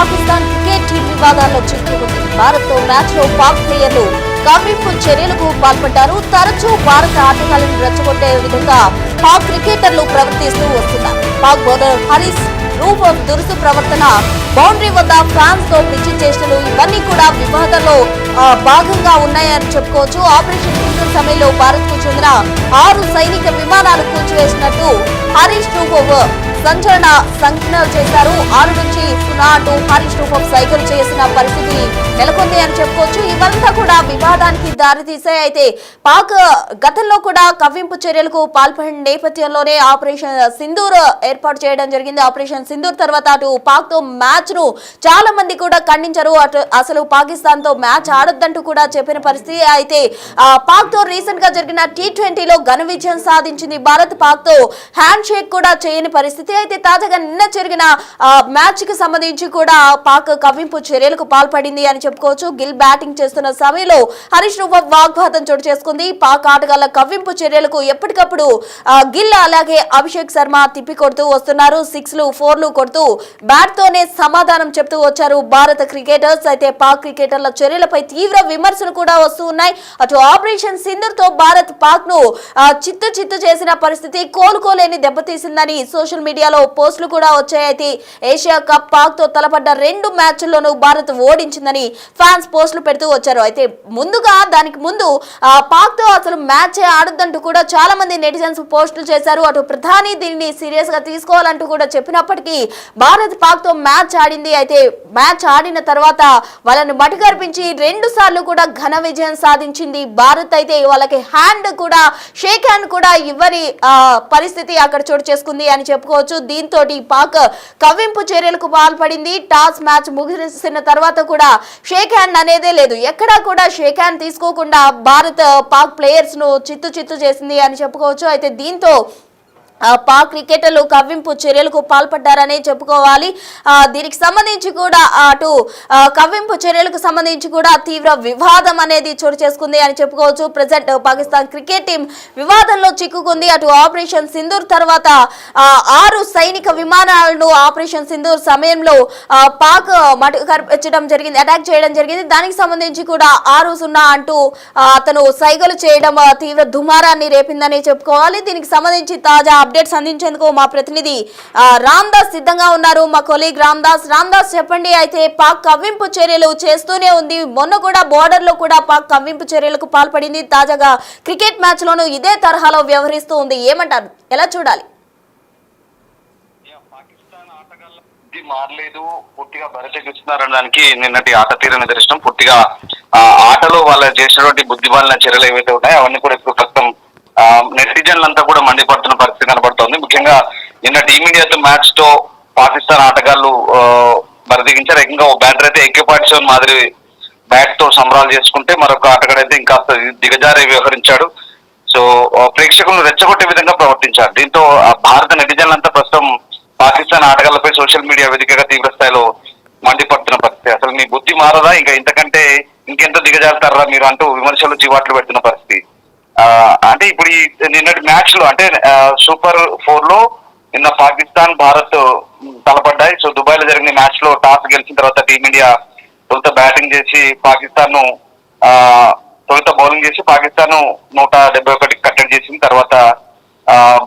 Pakistan cricket team వివాదాల్లో చిక్కుకుంది. భారత్ మ్యాచ్లో మ్యాచ్లో పాక్ ప్లేయర్లు కవ్వింపు చర్యలకు పాల్పడ్డారు. తరచూ భారత ఆటగాళ్ళను రెచ్చగొట్టే విధంగా పాక్ క్రికెటర్లు ప్రవర్తిస్తూ వస్తున్నారు. పాక్ బౌలర్ హరీస్ రూప్ దురుసు ప్రవర్తన బౌండరీ వద్ద ఫ్రాన్స్తో పిచ్చి చేష్టలు ఇవన్నీ కూడా వివాదంలో భాగంగా ఉన్నాయని చెప్పుకోవచ్చు. ఆపరేషన్ సింధూర్ సమయంలో భారత్కు చెందిన ఆరు సైనిక విమానాలు కూల్చివేసినట్టు హరీష్ రూపవ్ సంచలన సంజ్ఞలు చేశారు. ఆరు నుంచి సునా అంటూ హరీష్ రూపం సైకిల్ చేసిన పరిస్థితి నెలకొంది అని చెప్పుకోవచ్చు. ఇవంతా కూడా వివాదానికి దారితీసాయి అయితే పాక్ గతంలో కూడా కవ్వింపు చర్యలకు పాల్పడిన నేపథ్యంలోనే ఆపరేషన్ సింధూర్ ఏర్పాటు చేయడం జరిగింది. ఆపరేషన్ సింధూర్ తర్వాత అటు పాక్తో మ్యాచ్ను చాలా మంది కూడా ఖండించారు. అటు అసలు పాకిస్తాన్తో మ్యాచ్ ఆడొద్దంటూ కూడా చెప్పిన పరిస్థితి. అయితే పాక్తో రీసెంట్గా జరిగిన టీ ట్వంటీలో ఘన విజయం సాధించింది భారత్. పాక్తో హ్యాండ్ షేక్ కూడా చేయని పరిస్థితి. అయితే తాజాగా నిన్న జరిగిన మ్యాచ్కి సంబంధించి కూడా పాక్ కవ్వింపు చర్యలకు పాల్పడింది అని చెప్పుకోవచ్చు. గిల్ బ్యాటింగ్ చేస్తున్న సమయంలో హరీష్ రూప వాగ్వాదం చోటు చేసుకుంది. పాక్ ఆటగాళ్ళ కవ్వింపు చర్యలకు ఎప్పటికప్పుడు గిల్ అలాగే అభిషేక్ శర్మ తిప్పి కొడుతూ వస్తున్నారు. సిక్స్లు ఫోర్లు కొడుతూ బ్యాట్ తోనే సమాధానం చెప్తూ వచ్చారు భారత క్రికెటర్స్. అయితే పాక్ క్రికెటర్ల చర్యలపై తీవ్ర విమర్శలు కూడా వస్తూ ఉన్నాయి. అటు ఆపరేషన్ సింధుర్తో భారత్ పాక్ను చిత్తు చిత్తు చేసిన పరిస్థితి కోలుకోలేని దెబ్బతీసిందని సోషల్ మీడియా మీడియాలో పోస్టులు కూడా వచ్చాయి. అయితే ఏషియా కప్ పాక్తో తలపడ్డ రెండు మ్యాచ్ల్లోనూ భారత్ ఓడించిందని ఫ్యాన్స్ పోస్టులు పెడుతూ వచ్చారు. అయితే ముందుగా దానికి ముందు పాక్తో అసలు మ్యాచ్ ఆడొద్దంటూ కూడా చాలా మంది నెటిజన్స్ పోస్టులు చేశారు. అటు ప్రధాని దీన్ని సీరియస్గా తీసుకోవాలంటూ కూడా చెప్పినప్పటికీ భారత్ పాక్తో మ్యాచ్ ఆడింది. అయితే మ్యాచ్ ఆడిన తర్వాత వాళ్ళని మటుకర్పించి రెండు సార్లు కూడా ఘన విజయం సాధించింది భారత్. అయితే వాళ్ళకి హ్యాండ్ కూడా షేక్ హ్యాండ్ కూడా ఇవ్వని పరిస్థితి అక్కడ చోటు చేసుకుంది అని చెప్పుకోవచ్చు. దీంతో పాక్ కవ్వింపు చర్యలకు పాల్పడింది. టాస్ మ్యాచ్ ముగిసిన తర్వాత కూడా షేక్ హ్యాండ్ అనేదే లేదు. ఎక్కడా కూడా షేక్ హ్యాండ్ తీసుకోకుండా భారత్ పాక్ ప్లేయర్స్ను చిత్తు చిత్తు చేసింది అని చెప్పుకోవచ్చు. అయితే దీంతో పాక్ క్రికెటర్లు కవ్వింపు చర్యలకు పాల్పడ్డారనే చెప్పుకోవాలి. దీనికి సంబంధించి కూడా అటు కవ్వింపు చర్యలకు సంబంధించి కూడా తీవ్ర వివాదం అనేది చోటు చేసుకుంది అని చెప్పుకోవచ్చు. ప్రజెంట్ పాకిస్తాన్ క్రికెట్ టీం వివాదంలో చిక్కుకుంది. అటు ఆపరేషన్ సింధూర్ తర్వాత ఆరు సైనిక విమానాలను ఆపరేషన్ సింధూర్ సమయంలో పాక్ మటుకర్పించడం జరిగింది. అటాక్ చేయడం జరిగింది. దానికి సంబంధించి కూడా ఆరు సున్నా అంటూ అతను సైగలు చేయడం తీవ్ర దుమారాన్ని రేపిందని చెప్పుకోవాలి. దీనికి సంబంధించి తాజా అప్డేట్స్ అందించేందుకు మా ప్రతినిధి రామ్దాస్ రామ్ దాస్ సిద్ధంగా ఉన్నారు. మా కొలీగ్ రామ్ దాస్ రామ్ దాస్ చెప్పండి అయితే పాక్ కవ్వింపు చర్యలు చేస్తూనే ఉంది. మొన్న కూడా బోర్డర్లో కూడా పాక్ కవ్వింపు చర్యలకు పాల్పడింది. తాజాగా క్రికెట్ మ్యాచ్ లోనూ ఇదే తరహాలో వ్యవహరిస్తూ ఉంది. ఏమంటారు? ఎలా చూడాలి? పాకిస్తాన్ మారలేదు. పూర్తిగా బరితెగిస్తున్నారనడానికి నిన్నటి ఆట తీరని దర్శనం పూర్తిగా ఆటలో వాళ్ళు చేసినటువంటి బుద్ధిమాలిన చర్యలు ఏవైతే ఉన్నాయో అవన్నీ కూడా ఇప్పుడు ప్రస్తుతం ఆ, నెటిజన్లంతా కూడా మండిపడుతున్న పరిస్థితి కనబడుతోంది. ముఖ్యంగా నిన్న టీమిండియాతో మ్యాచ్తో పాకిస్తాన్ ఆటగాళ్ళు మరదిగించారు బరితెగించారు ఏకంగా ఓ బ్యాటర్ అయితే ఎక్కిపాటి మాదిరి బ్యాట్తో సంబరాలు చేసుకుంటే మరొక ఆటగాడైతే ఇంకా దిగజారి వ్యవహరించాడు. సో ఆ, ప్రేక్షకులను రెచ్చగొట్టే విధంగా ప్రవర్తించారు. దీంతో భారత నెటిజన్లంతా ప్రస్తుతం పాకిస్తాన్ ఆటగాళ్ళపై సోషల్ మీడియా వేదికగా తీవ్ర స్థాయిలో మండిపడుతున్న పరిస్థితి. అసలు మీ బుద్ధి మారదా? ఇంకా ఇంతకంటే ఇంకెంత దిగజారుతారా మీరు అంటూ విమర్శలు చివాట్లు పెడుతున్న పరిస్థితి. అంటే ఇప్పుడు ఈ నిన్నటి మ్యాచ్లో అంటే సూపర్ ఫోర్లో నిన్న పాకిస్తాన్ భారత్ తలపడ్డాయి. సో దుబాయ్లో జరిగిన మ్యాచ్లో టాస్ గెలిచిన తర్వాత టీమిండియా తొలుత బ్యాటింగ్ చేసి పాకిస్తాన్ను తొలుత బౌలింగ్ చేసి పాకిస్తాన్ నూట డెబ్బై ఒకటి కట్టడి చేసింది. తర్వాత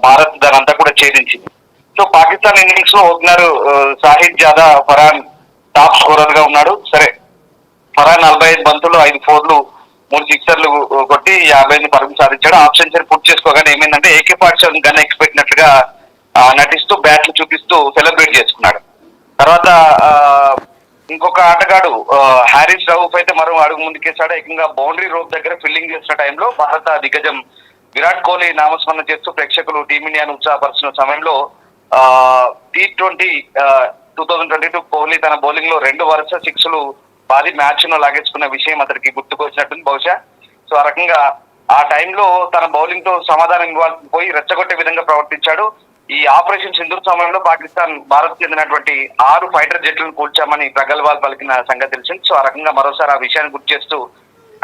భారత్ దానంతా కూడా ఛేదించింది. సో పాకిస్తాన్ ఇన్నింగ్స్లో opener Sahibzada Farhan top స్కోరర్గా ఉన్నాడు. సరే ఫరాన్ నలభై ఐదు బంతులు ఐదు ఫోర్లు మూడు సిక్సర్లు కొట్టి యాభై ఎనిమిది పరుగులు సాధించాడు. ఆఫ్ సెంచరీ పూర్తి చేసుకోగానే ఏమైందంటే ఏకే పార్టీ గన్ ఎక్స్పెట్టినట్లుగా నటిస్తూ బ్యాట్లు చూపిస్తూ సెలబ్రేట్ చేసుకున్నాడు. తర్వాత ఇంకొక ఆటగాడు హ్యారిస్ రౌఫ్ అయితే మరో అడుగు ముందుకేసాడు ఏకంగా బౌండరీ రోప్ దగ్గర ఫీల్డింగ్ చేసిన టైంలో భారత దిగ్గజం విరాట్ కోహ్లీ నామస్మరణ చేస్తూ ప్రేక్షకులు టీమిండియాను ఉత్సాహపరుచిన సమయంలో T twenty two thousand twenty two Kohli తన బౌలింగ్లో రెండు వరుస సిక్స్లు బాది మ్యాచ్ను లాగేసుకున్న విషయం అతడికి గుర్తుకొచ్చినట్టుంది. బహుశా సో ఆ రకంగా ఆ టైంలో తన బౌలింగ్తో సమాధానం ఇవ్వాల్సి పోయి రెచ్చగొట్టే విధంగా ప్రవర్తించాడు. ఈ ఆపరేషన్ సింధూర్ సమయంలో పాకిస్తాన్ భారత్ చెందినటువంటి ఆరు ఫైటర్ జట్లను కూల్చామని ప్రగల్భాలు పలికిన సంగతి తెలిసింది. సో ఆ రకంగా మరోసారి ఆ విషయాన్ని గుర్తు చేస్తూ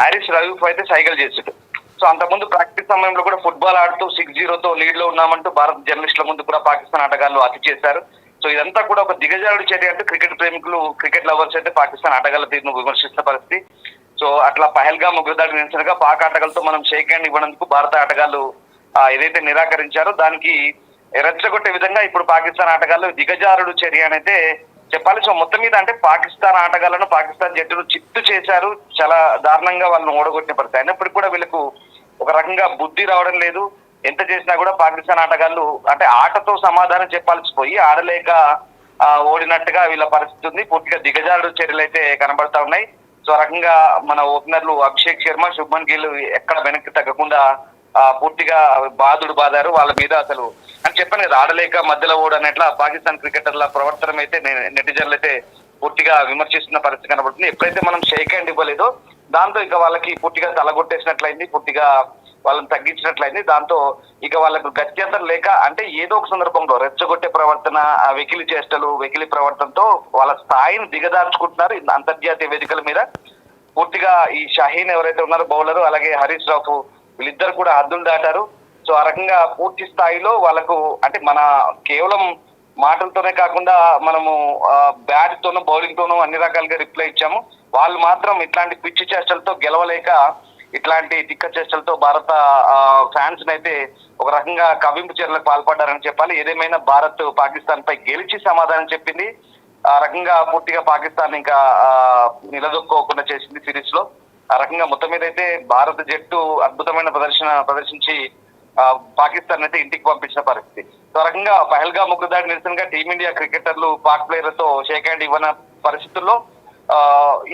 హారిస్ రవీఫ్ అయితే సైకిల్ చేసాడు సో అంతకుముందు ప్రాక్టీస్ సమయంలో కూడా ఫుట్బాల్ ఆడుతూ సిక్స్ జీరోతో లీడ్లో ఉన్నామంటూ భారత జర్నలిస్టుల ముందు కూడా పాకిస్తాన్ ఆటగాళ్ళు అతి చేశారు. సో ఇదంతా కూడా ఒక దిగజారుడు చర్య అంటే క్రికెట్ ప్రేమికులు క్రికెట్ లవర్స్ అయితే పాకిస్తాన్ ఆటగాళ్ళ తీరును విమర్శిస్తున్న పరిస్థితి. సో అట్లా పహల్గా ముగ్గుదాడి నిలిచినగా పాక్ ఆటగాళ్ళతో మనం షేక్ హ్యాండ్ ఇవ్వడానికి భారత ఆటగాళ్ళు ఏదైతే నిరాకరించారో దానికి రెచ్చగొట్టే విధంగా ఇప్పుడు పాకిస్తాన్ ఆటగాళ్ళు దిగజారుడు చర్య అనైతే చెప్పాలి. సో మొత్తం మీద అంటే పాకిస్తాన్ ఆటగాళ్ళను పాకిస్తాన్ జట్టును చిత్తు చేశారు. చాలా దారుణంగా వాళ్ళని ఓడగొట్టిన పరిస్థితి. అయినప్పటికీ కూడా వీళ్ళకు ఒక రకంగా బుద్ధి రావడం లేదు. ఎంత చేసినా కూడా పాకిస్తాన్ ఆటగాళ్ళు అంటే ఆటతో సమాధానం చెప్పాల్సి పోయి ఆడలేక ఓడినట్టుగా వీళ్ళ పరిస్థితి ఉంది. పూర్తిగా దిగజారుడు చర్యలు అయితే కనబడతా ఉన్నాయి. సో రకంగా మన ఓపెనర్లు అభిషేక్ శర్మ శుభ్మన్ గిల్ ఎక్కడ వెనక్కి తగ్గకుండా పూర్తిగా బాధుడు బాధారు వాళ్ళ మీద అసలు అని చెప్పాను కదా ఆడలేక మధ్యలో ఓడనట్ల పాకిస్తాన్ క్రికెటర్ల ప్రవర్తన అయితే నెటిజన్లు అయితే పూర్తిగా విమర్శిస్తున్న పరిస్థితి కనబడుతుంది. ఎప్పుడైతే మనం షేక్ హ్యాండ్ ఇవ్వలేదో దాంతో ఇక వాళ్ళకి పూర్తిగా తలగొట్టేసినట్లయింది పూర్తిగా వాళ్ళని తగ్గించినట్లయింది దాంతో ఇక వాళ్ళకు గత్యంతరం లేక అంటే ఏదో ఒక సందర్భంలో రెచ్చగొట్టే ప్రవర్తన ఆ వెకిలి చేష్టలు వెకిలి ప్రవర్తనతో వాళ్ళ స్థాయిని దిగదార్చుకుంటున్నారు అంతర్జాతీయ వేదికల మీద. పూర్తిగా ఈ షహీన్ ఎవరైతే ఉన్నారో బౌలర్ అలాగే హరీష్ రావు వీళ్ళిద్దరు కూడా హద్దులు దాటారు. సో ఆ రకంగా పూర్తి స్థాయిలో వాళ్ళకు అంటే మన కేవలం మాటలతోనే కాకుండా మనము బ్యాట్ తోనూ బౌలింగ్ తోనూ అన్ని రకాలుగా రిప్లై ఇచ్చాము. వాళ్ళు మాత్రం ఇట్లాంటి పిచ్చి చేష్టలతో గెలవలేక ఇట్లాంటి తిక్క చేష్టలతో భారత ఫ్యాన్స్ అయితే ఒక రకంగా కవింపు చర్యలకు పాల్పడ్డారని చెప్పాలి. ఏదేమైనా భారత్ పాకిస్తాన్ పై గెలిచి సమాధానం చెప్పింది. ఆ రకంగా పూర్తిగా పాకిస్తాన్ ఇంకా నిలదొక్కోకుండా చేసింది సిరీస్లో ఆ రకంగా మొత్తం మీద అయితే భారత జట్టు అద్భుతమైన ప్రదర్శన ప్రదర్శించి పాకిస్తాన్ అయితే ఇంటికి పంపించిన పరిస్థితి. సో రకంగా పహల్గా ముగ్గుదాడి నిరసనగా టీమిండియా క్రికెటర్లు పాక్ ప్లేయర్లతో షేక్ హ్యాండ్ ఇవ్వన పరిస్థితుల్లో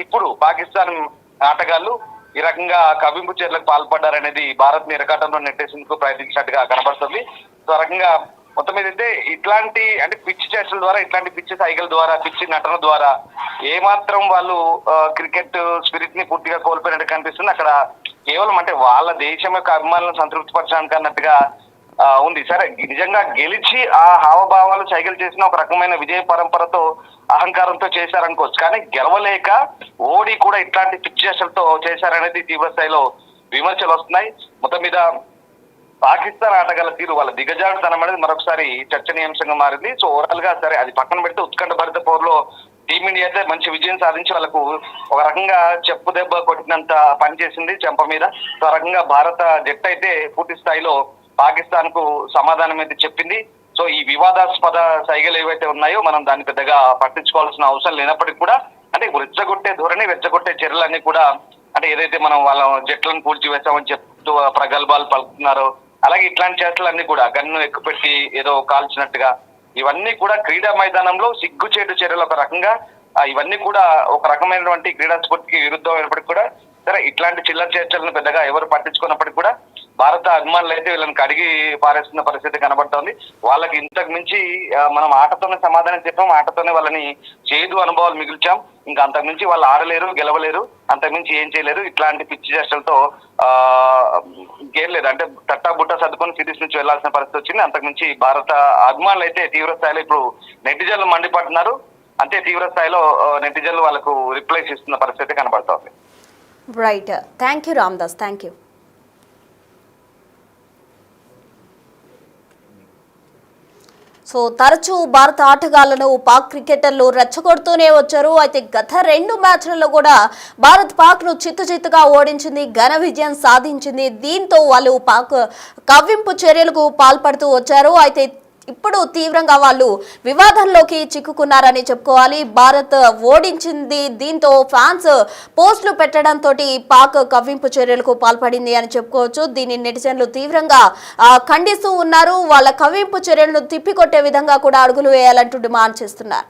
ఇప్పుడు పాకిస్తాన్ ఆటగాళ్ళు ఈ రకంగా కవింపు చర్యలకు పాల్పడ్డారనేది భారత్ని ఇరకాటంలో నెట్టేసేందుకు ప్రయత్నించినట్టుగా కనబడుతుంది. సో ఆ రకంగా మొత్తం మీద అయితే ఇట్లాంటి అంటే పిచ్చి చర్చల ద్వారా ఇట్లాంటి పిచ్చి సైకిల్ ద్వారా పిచ్చి నటన ద్వారా ఏమాత్రం వాళ్ళు క్రికెట్ స్పిరిట్ని పూర్తిగా కోల్పోయినట్టు కనిపిస్తుంది. అక్కడ కేవలం అంటే వాళ్ళ దేశం యొక్క అభిమానులను సంతృప్తిపరచడానికి అన్నట్టుగా ఉంది. సరే నిజంగా గెలిచి ఆ హావభావాలు సైకిల్ చేసిన ఒక రకమైన విజయ పరంపరతో అహంకారంతో చేశారనుకోవచ్చు. కానీ గెలవలేక ఓడి కూడా ఇట్లాంటి సిచ్యువేషన్తో చేశారనేది తీవ్రస్థాయిలో విమర్శలు వస్తున్నాయి. మొత్తం మీద పాకిస్తాన్ ఆటగాళ్ళ తీరు వాళ్ళ దిగజాడుతనం అనేది మరొకసారి చర్చనీయాంశంగా మారింది. సో ఓవరాల్గా సరే అది పక్కన పెడితే ఉత్కంఠ భరిత పోరులో టీమిండియా అయితే మంచి విజయం సాధించి వాళ్ళకు ఒక రకంగా చెప్పు దెబ్బ కొట్టినంత పని చేసింది చెంప మీద. సో రకంగా భారత జట్టు అయితే పూర్తి స్థాయిలో పాకిస్తాన్కు సమాధానం అయితే చెప్పింది. సో ఈ వివాదాస్పద సైగలు ఏవైతే ఉన్నాయో మనం దాన్ని పెద్దగా పట్టించుకోవాల్సిన అవసరం లేనప్పటికీ కూడా అంటే రెచ్చగొట్టే ధోరణి రెచ్చగొట్టే చర్యలన్నీ కూడా అంటే ఏదైతే మనం వాళ్ళ జట్లను కూల్చివేశామని చెప్తూ ప్రగల్భాలు పలుకుతున్నారో అలాగే ఇట్లాంటి చేష్టలన్నీ కూడా గన్ను ఎక్కుపెట్టి ఏదో కాల్చినట్టుగా ఇవన్నీ కూడా క్రీడా మైదానంలో సిగ్గుచేటు చర్యలు ఒక రకంగా ఇవన్నీ కూడా ఒక రకమైనటువంటి క్రీడా స్ఫూర్తికి విరుద్ధమైనప్పటికీ కూడా సరే ఇట్లాంటి చిల్లర చర్చలను పెద్దగా ఎవరు పట్టించుకున్నప్పటికీ కూడా భారత అభిమానులు అయితే వీళ్ళని కడిగి పారేస్తున్న పరిస్థితి కనబడుతోంది. వాళ్ళకి ఇంతకు మించి మనం ఆటతోనే సమాధానం చెప్పాం ఆటతోనే వాళ్ళని చేదు అనుభవాలు మిగిల్చాం. ఇంకా అంతకు మించి వాళ్ళు ఆడలేరు గెలవలేరు అంతకు మించి ఏం చేయలేరు. ఇట్లాంటి పిచ్చి చేష్టలతో ఆ ఇంకేం లేదు. అంటే తట్టా బుట్ట సర్దుకొని సిరీస్ నుంచి వెళ్ళాల్సిన పరిస్థితి వచ్చింది. అంతకు మించి భారత అభిమానులు అయితే తీవ్ర స్థాయిలో ఇప్పుడు నెటిజన్లు మండిపడుతున్నారు. అంతే తీవ్ర స్థాయిలో నెటిజన్లు వాళ్ళకు రిప్లైస్ ఇస్తున్న పరిస్థితి కనబడుతోంది. Right thank you Ramdas thank you so తరచూ భారత ఆటగాళ్ళను పాక్ క్రికెటర్లు రెచ్చగొడుతూనే వచ్చారు. అయితే గత రెండు మ్యాచ్లలో కూడా భారత్ పాక్ను చిత్తు చిత్తుగా ఓడించింది ఘన విజయం సాధించింది. దీంతో వాళ్ళు పాక్ కవ్వింపు చర్యలకు పాల్పడుతూ వచ్చారు. అయితే ఇప్పుడు తీవ్రంగా వాళ్ళు వివాదంలోకి చిక్కుకున్నారని చెప్పుకోవాలి. భారత్ ఓడించింది. దీంతో ఫ్యాన్స్ పోస్టులు పెట్టడంతో పాక్ కవ్వింపు చర్యలకు పాల్పడింది అని చెప్పుకోవచ్చు. దీన్ని నెటిజన్లు తీవ్రంగా ఖండిస్తూ ఉన్నారు. వాళ్ళ కవ్వింపు చర్యలను తిప్పికొట్టే విధంగా కూడా అడుగులు వేయాలంటూ డిమాండ్ చేస్తున్నారు.